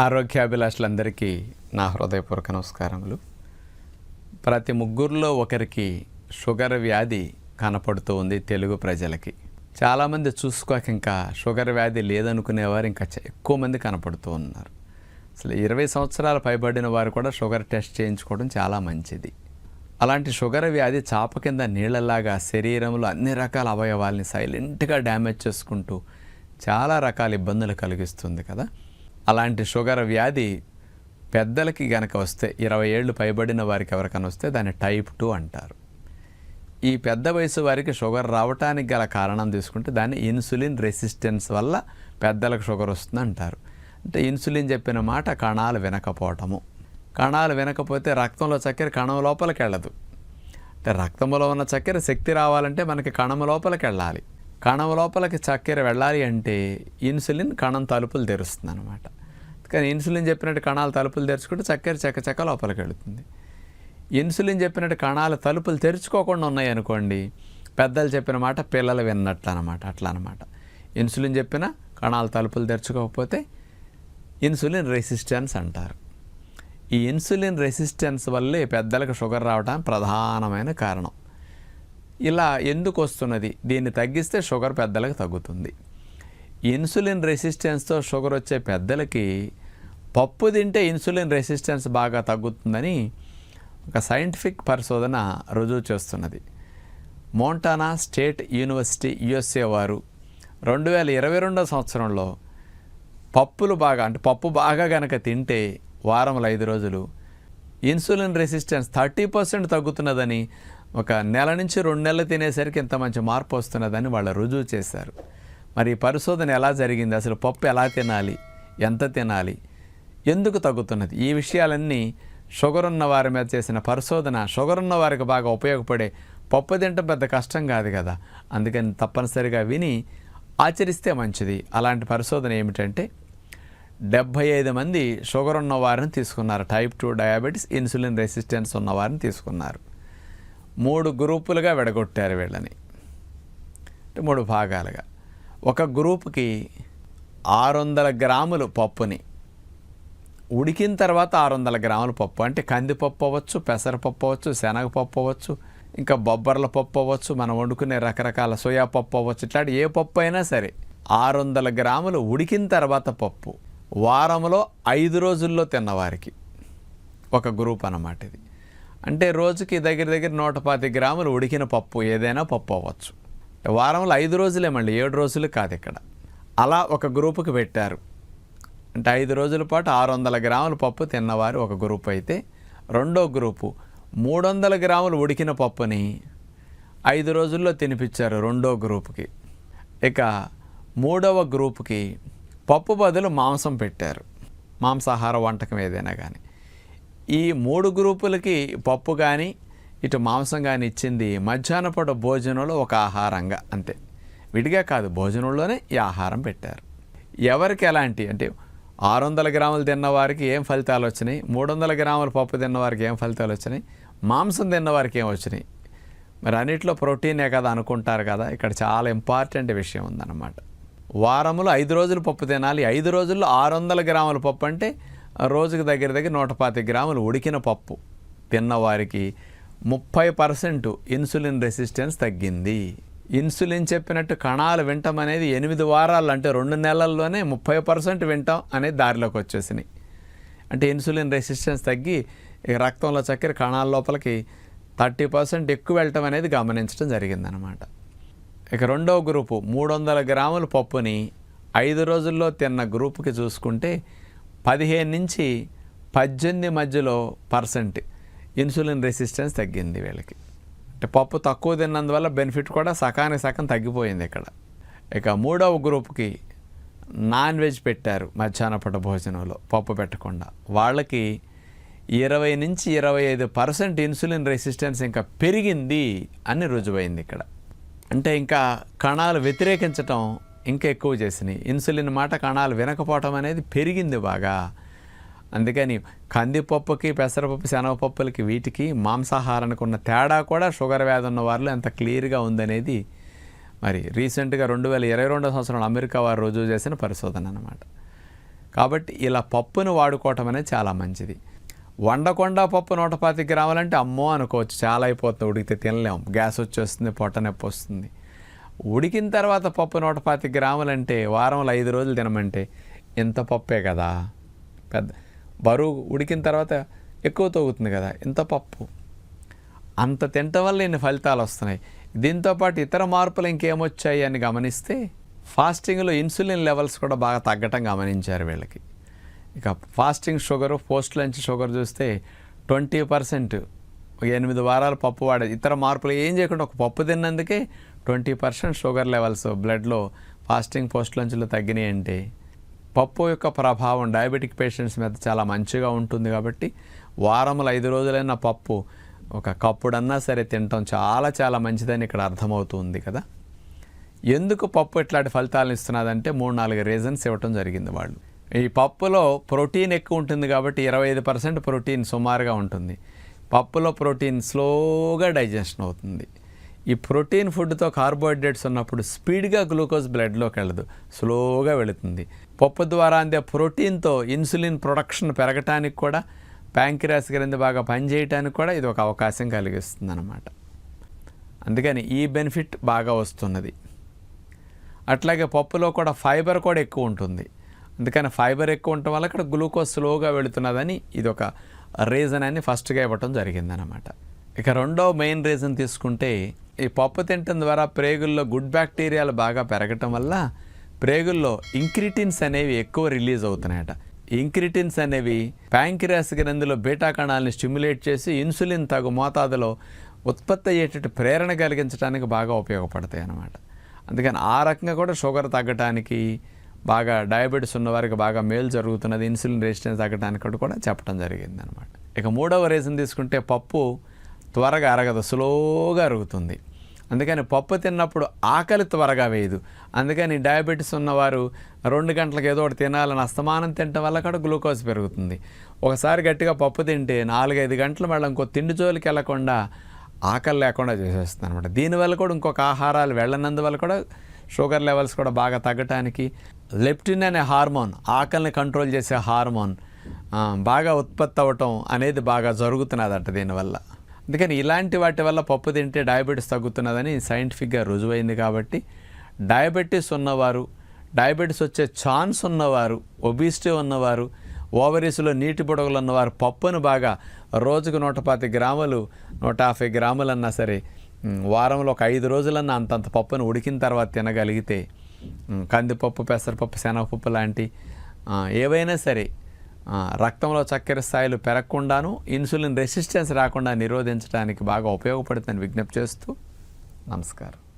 ఆరోగ్యాభిలాషులందరికీ నా హృదయపూర్వక నమస్కారములు. ప్రతి ముగ్గురులో ఒకరికి షుగర్ వ్యాధి కనపడుతూ ఉంది తెలుగు ప్రజలకి. చాలామంది చూసుకోక ఇంకా షుగర్ వ్యాధి లేదనుకునేవారు ఇంకా ఎక్కువ మంది కనపడుతూ ఉన్నారు. అసలు ఇరవై సంవత్సరాలు పైబడిన వారు కూడా షుగర్ టెస్ట్ చేయించుకోవడం చాలా మంచిది. అలాంటి షుగర్ వ్యాధి చాప కింద నీళ్ళలాగా శరీరంలో అన్ని రకాల అవయవాల్ని సైలెంట్గా డ్యామేజ్ చేసుకుంటూ చాలా రకాల ఇబ్బందులు కలిగిస్తుంది కదా. అలాంటి షుగర్ వ్యాధి పెద్దలకి గనక వస్తే ఇరవై ఏళ్ళు పైబడిన వారికి ఎవరికైనా వస్తే దాన్ని టైప్ టూ అంటారు. ఈ పెద్ద వయసు వారికి షుగర్ రావటానికి గల కారణం తీసుకుంటే దాన్ని ఇన్సులిన్ రెసిస్టెన్స్ వల్ల పెద్దలకు షుగర్ వస్తుంది అంటారు. అంటే ఇన్సులిన్ చెప్పిన మాట కణాలు వినకపోవటము. కణాలు వినకపోతే రక్తంలో చక్కెర కణం లోపలికి వెళ్ళదు. అంటే రక్తంలో ఉన్న చక్కెర శక్తి రావాలంటే మనకి కణం లోపలికి వెళ్ళాలి. కణం లోపలికి చక్కెర వెళ్ళాలి అంటే ఇన్సులిన్ కణం తలుపులు తెరుస్తుంది అనమాట కానీ ఇన్సులిన్ చెప్పినట్టు కణాలు తలుపులు తెరుచుకుంటే చక్కెర చెక్క చెక్క లోపలికి వెళుతుంది. ఇన్సులిన్ చెప్పినట్టు కణాలు తలుపులు తెరుచుకోకుండా ఉన్నాయి అనుకోండి పెద్దలు చెప్పిన మాట పిల్లలు విన్నట్లు అనమాట అట్లా అనమాట ఇన్సులిన్ చెప్పిన కణాలు తలుపులు తెరుచుకోకపోతే ఇన్సులిన్ రెసిస్టెన్స్ అంటారు. ఈ ఇన్సులిన్ రెసిస్టెన్స్ వల్లే పెద్దలకు షుగర్ రావడానికి ప్రధానమైన కారణం. ఇలా ఎందుకు వస్తున్నది? దీన్ని తగ్గిస్తే షుగర్ పెద్దలకు తగ్గుతుంది. ఇన్సులిన్ రెసిస్టెన్స్తో షుగర్ వచ్చే పెద్దలకి పప్పు తింటే ఇన్సులిన్ రెసిస్టెన్స్ బాగా తగ్గుతుందని ఒక సైంటిఫిక్ పరిశోధన రుజువు చేస్తున్నది. మోంటానా స్టేట్ యూనివర్సిటీ యుఎస్ఏ వారు రెండు వేల ఇరవై రెండో సంవత్సరంలో పప్పులు బాగా అంటే పప్పు బాగా గనక తింటే వారంలో ఐదు రోజులు ఇన్సులిన్ రెసిస్టెన్స్ థర్టీ పర్సెంట్ తగ్గుతున్నదని ఒక నెల నుంచి రెండు నెలలు తినేసరికి ఇంత మంచి మార్పు వస్తున్నదని వాళ్ళు రుజువు చేశారు. మరి పరిశోధన ఎలా జరిగింది? అసలు పప్పు ఎలా తినాలి? ఎంత తినాలి? ఎందుకు తగ్గుతున్నది? ఈ విషయాలన్నీ షుగర్ ఉన్న వారి మీద చేసిన పరిశోధన షుగర్ ఉన్న వారికి బాగా ఉపయోగపడే పప్పు తింటం పెద్ద కష్టం కాదు కదా. అందుకని తప్పనిసరిగా విని ఆచరిస్తే మంచిది. అలాంటి పరిశోధన ఏమిటంటే డెబ్భై ఐదు మంది షుగర్ ఉన్న వారిని తీసుకున్నారు. Type two diabetes insulin resistance ఉన్న వారిని తీసుకున్నారు. మూడు గ్రూపులుగా విడగొట్టారు వీళ్ళని. అంటే మూడు భాగాలుగా. ఒక గ్రూప్కి ఆరు వందల గ్రాములు పప్పుని ఉడికిన తర్వాత ఆరు వందల గ్రాముల పప్పు. అంటే కందిపప్పు అవ్వచ్చు పెసరపప్పు అవ్వచ్చు శనగపప్పు అవ్వచ్చు ఇంకా బొబ్బర్ల పప్పు అవ్వచ్చు మనం వండుకునే రకరకాల సోయా పప్పు అవ్వచ్చు ఇట్లాంటి ఏ పప్పు అయినా సరే ఆరు వందల గ్రాములు ఉడికిన తర్వాత పప్పు వారంలో ఐదు రోజుల్లో తిన్నవారికి. ఒక గ్రూప్ అన్నమాట ఇది. అంటే రోజుకి దగ్గర దగ్గర నూట పాతి గ్రాములు ఉడికిన పప్పు ఏదైనా పప్పు అవ్వచ్చు. వారంలో ఐదు రోజులే మళ్ళీ ఏడు రోజులు కాదు ఇక్కడ. అలా ఒక గ్రూపుకి పెట్టారు. అంటే ఐదు రోజుల పాటు ఆరు వందల గ్రాముల పప్పు తిన్నవారు ఒక గ్రూప్ అయితే రెండో గ్రూపు మూడు వందల గ్రాములు ఉడికిన పప్పుని ఐదు రోజుల్లో తినిపించారు రెండో గ్రూపుకి. ఇక మూడవ గ్రూపుకి పప్పు బదులు మాంసం పెట్టారు. మాంసాహార వంటకం ఏదైనా కానీ ఈ మూడు గ్రూపులకి పప్పు కానీ ఇటు మాంసం కానీ ఇచ్చింది మధ్యాహ్నపూట భోజనంలో ఒక ఆహారంగా అంతే. విడిగా కాదు భోజనంలోనే ఈ ఆహారం పెట్టారు. ఎవరికి ఎలాంటి అంటే ఆరు వందల గ్రాములు తిన్నవారికి ఏం ఫలితాలు వచ్చినాయి? మూడు వందల గ్రాముల పప్పు తిన్నవారికి ఏం ఫలితాలు వచ్చినాయి? మాంసం తిన్నవారికి ఏం వచ్చినాయి? మరి అన్నిట్లో ప్రోటీనే కదా అనుకుంటారు కదా? ఇక్కడ చాలా ఇంపార్టెంట్ విషయం ఉందన్నమాట. వారములో ఐదు రోజులు పప్పు తినాలి. ఐదు రోజుల్లో ఆరు వందల గ్రాముల పప్పు అంటే రోజుకి దగ్గర దగ్గర నూట పాతి గ్రాములు ఉడికిన పప్పు తిన్నవారికి ముప్పై పర్సెంట్ ఇన్సులిన్ రెసిస్టెన్స్ తగ్గింది. ఇన్సులిన్ చెప్పినట్టు కణాలు వింటాం అనేది ఎనిమిది వారాలు అంటే రెండు నెలల్లోనే ముప్పై పర్సెంట్ వింటాం అనేది దారిలోకి వచ్చేసినాయి. అంటే ఇన్సులిన్ రెసిస్టెన్స్ తగ్గి ఇక రక్తంలో చక్కెర కణాల లోపలికి థర్టీ పర్సెంట్ ఎక్కువ వెళ్ళటం అనేది గమనించడం జరిగిందనమాట ఇక రెండవ గ్రూపు మూడు వందల గ్రాముల పప్పుని ఐదు రోజుల్లో తిన్న గ్రూపుకి చూసుకుంటే పదిహేను నుంచి పద్దెనిమిది మధ్యలో పర్సెంట్ ఇన్సులిన్ రెసిస్టెన్స్ తగ్గింది వీళ్ళకి. అంటే పప్పు తక్కువ తిన్నందువల్ల బెనిఫిట్ కూడా సకానికి సగం తగ్గిపోయింది ఇక్కడ. ఇక మూడవ గ్రూప్కి నాన్ వెజ్ పెట్టారు మధ్యాహ్నపూట భోజనంలో పప్పు పెట్టకుండా. వాళ్ళకి ఇరవై నుంచి ఇరవై ఐదు పర్సెంట్ ఇన్సులిన్ రెసిస్టెన్స్ ఇంకా పెరిగింది అని రుజువైంది ఇక్కడ. అంటే ఇంకా కణాలు వ్యతిరేకించటం ఇంకా ఎక్కువ చేసినాయి. ఇన్సులిన్ మాట కణాలు వినకపోవటం అనేది పెరిగింది బాగా. అందుకని కందిపప్పుకి పెసరపప్పు శనగపప్పులకి వీటికి మాంసాహారానికి ఉన్న తేడా కూడా షుగర్ వ్యాధి ఉన్న వారిలో ఎంత క్లియర్గా ఉందనేది మరి రీసెంట్గా రెండు వేల ఇరవై రెండో సంవత్సరంలో అమెరికా వారు రుజువు చేసిన పరిశోధన అనమాట కాబట్టి ఇలా పప్పును వాడుకోవటం అనేది చాలా మంచిది. వండకుండా పప్పు నూట గ్రామాలంటే గ్రాములంటే అమ్మో అనుకోవచ్చు. చాలా అయిపోతుంది. ఉడికితే తినలేం. గ్యాస్ వచ్చేస్తుంది పొట్ట నొప్పి వస్తుంది. ఉడికిన తర్వాత పప్పు నూట పాతిక గ్రాములంటే వారంలో ఐదు రోజులు తినమంటే ఇంత పప్పే కదా? పెద్ద బరువు ఉడికిన తర్వాత ఎక్కువ తోగుతుంది కదా ఇంత పప్పు. అంత తింటం వల్ల ఇన్ని ఫలితాలు వస్తున్నాయి. దీంతోపాటు ఇతర మార్పులు ఇంకేమొచ్చాయి అని గమనిస్తే ఫాస్టింగ్లో ఇన్సులిన్ లెవెల్స్ కూడా బాగా తగ్గటం గమనించారు వీళ్ళకి. ఇక fasting sugar post lunch sugar చూస్తే ట్వంటీ పర్సెంట్ ఎనిమిది వారాలు పప్పు వాడే ఇతర మార్పులు ఏం చేయకుండా ఒక పప్పు తిన్నందుకే ట్వంటీ పర్సెంట్ షుగర్ లెవెల్స్ బ్లడ్లో ఫాస్టింగ్ పోస్ట్ లంచ్లో తగ్గినాయి అంటే పప్పు యొక్క ప్రభావం డయాబెటిక్ పేషెంట్స్ మీద చాలా మంచిగా ఉంటుంది కాబట్టి వారములు ఐదు రోజులైన పప్పు ఒక కప్పుడన్నా సరే తినటం చాలా చాలా మంచిదని ఇక్కడ అర్థమవుతుంది కదా. ఎందుకు పప్పు ఇట్లాంటి ఫలితాలను ఇస్తున్నదంటే మూడు నాలుగు రీజన్స్ ఇవ్వటం జరిగింది వాళ్ళు. ఈ పప్పులో ప్రోటీన్ ఎక్కువ ఉంటుంది కాబట్టి ఇరవై ఐదు పర్సెంట్ ప్రోటీన్ సుమారుగా ఉంటుంది. పప్పులో ప్రోటీన్ స్లోగా డైజెషన్ అవుతుంది. ఈ ప్రోటీన్ ఫుడ్తో కార్బోహైడ్రేట్స్ ఉన్నప్పుడు స్పీడ్గా గ్లూకోజ్ బ్లడ్లోకి వెళ్ళదు. స్లోగా వెళుతుంది. పప్పు ద్వారా అందే ప్రోటీన్తో ఇన్సులిన్ ప్రొడక్షన్ పెరగటానికి కూడా ప్యాంక్రియాస్ గ్రంథి బాగా పనిచేయటానికి కూడా ఇది ఒక అవకాశం కలిగిస్తుంది అన్నమాట అందుకని ఈ బెనిఫిట్ బాగా వస్తున్నది. అట్లాగే పప్పులో కూడా ఫైబర్ కూడా ఎక్కువ ఉంటుంది. అందుకని ఫైబర్ ఎక్కువ ఉండటం వల్ల ఇక్కడ గ్లూకోజ్ స్లోగా వెళుతున్నదని ఇది ఒక రీజన్ అని ఫస్ట్గా ఇవ్వటం జరిగిందనమాట ఇక రెండో మెయిన్ రీజన్ తీసుకుంటే ఈ పప్పు తినటం ద్వారా ప్రేగుల్లో గుడ్ బ్యాక్టీరియాలు బాగా పెరగటం వల్ల ప్రేగుల్లో ఇంక్రిటిన్స్ అనేవి ఎక్కువ రిలీజ్ అవుతున్నాయట. ఇంక్రిటిన్స్ అనేవి ప్యాంక్రియాస్ గ్రంథిలో బీటా కణాలను స్టిమ్యులేట్ చేసి ఇన్సులిన్ తగు మోతాదులో ఉత్పత్తి అయ్యేటట్టు ప్రేరణ కలిగించడానికి బాగా ఉపయోగపడతాయి అన్నమాట. అందుకని ఆ రకంగా కూడా షుగర్ తగ్గటానికి బాగా డయాబెటీస్ ఉన్నవారికి బాగా మేలు జరుగుతున్నది ఇన్సులిన్ రెసిస్టెన్స్ తగ్గడానికి కూడా చెప్పడం జరిగింది అనమాట ఇక మూడవ రీజన్ తీసుకుంటే పప్పు త్వరగా అరగదు స్లోగా అరుగుతుంది. అందుకని పప్పు తిన్నప్పుడు ఆకలి త్వరగా వేయదు. అందుకని డయాబెటీస్ ఉన్నవారు రెండు గంటలకు ఏదో ఒకటి తినాలని అస్తమానం తినటం వల్ల కూడా గ్లూకోజ్ పెరుగుతుంది. ఒకసారి గట్టిగా పప్పు తింటే నాలుగైదు గంటలు మళ్ళీ ఇంకో తిండి జోలికి వెళ్ళకుండా ఆకలి లేకుండా చేసేస్తుంది అనమాట దీనివల్ల కూడా ఇంకొక ఆహారాలు వెళ్ళనందువల్ల కూడా షుగర్ లెవెల్స్ కూడా బాగా తగ్గటానికి లెప్టిన్ అనే హార్మోన్ ఆకలిని కంట్రోల్ చేసే హార్మోన్ బాగా ఉత్పత్తి అవ్వటం అనేది బాగా జరుగుతున్నదట దీనివల్ల. అందుకని ఇలాంటి వాటి వల్ల పప్పు తింటే డయాబెటీస్ తగ్గుతున్నదని సైంటిఫిక్గా రుజువైంది కాబట్టి డయాబెటీస్ ఉన్నవారు డయాబెటీస్ వచ్చే ఛాన్స్ ఉన్నవారు ఒబిసిటీ ఉన్నవారు ఓవరీస్లో నీటి బుడగలు ఉన్నవారు పప్పును బాగా రోజుకు నూట పాతి గ్రాములు నూట యాభై గ్రాములన్నా సరే వారంలో ఒక ఐదు రోజులన్నా అంతంత పప్పును ఉడికిన తర్వాత తినగలిగితే కందిపప్పు పెసరపప్పు శనగపప్పు లాంటి ఏవైనా సరే రక్తంలో చక్కెర స్థాయిలు పెరగకుండాను ఇన్సులిన్ రెసిస్టెన్స్ రాకుండా నిరోధించడానికి బాగా ఉపయోగపడుతుందని విజ్ఞప్తి చేస్తూ నమస్కారం.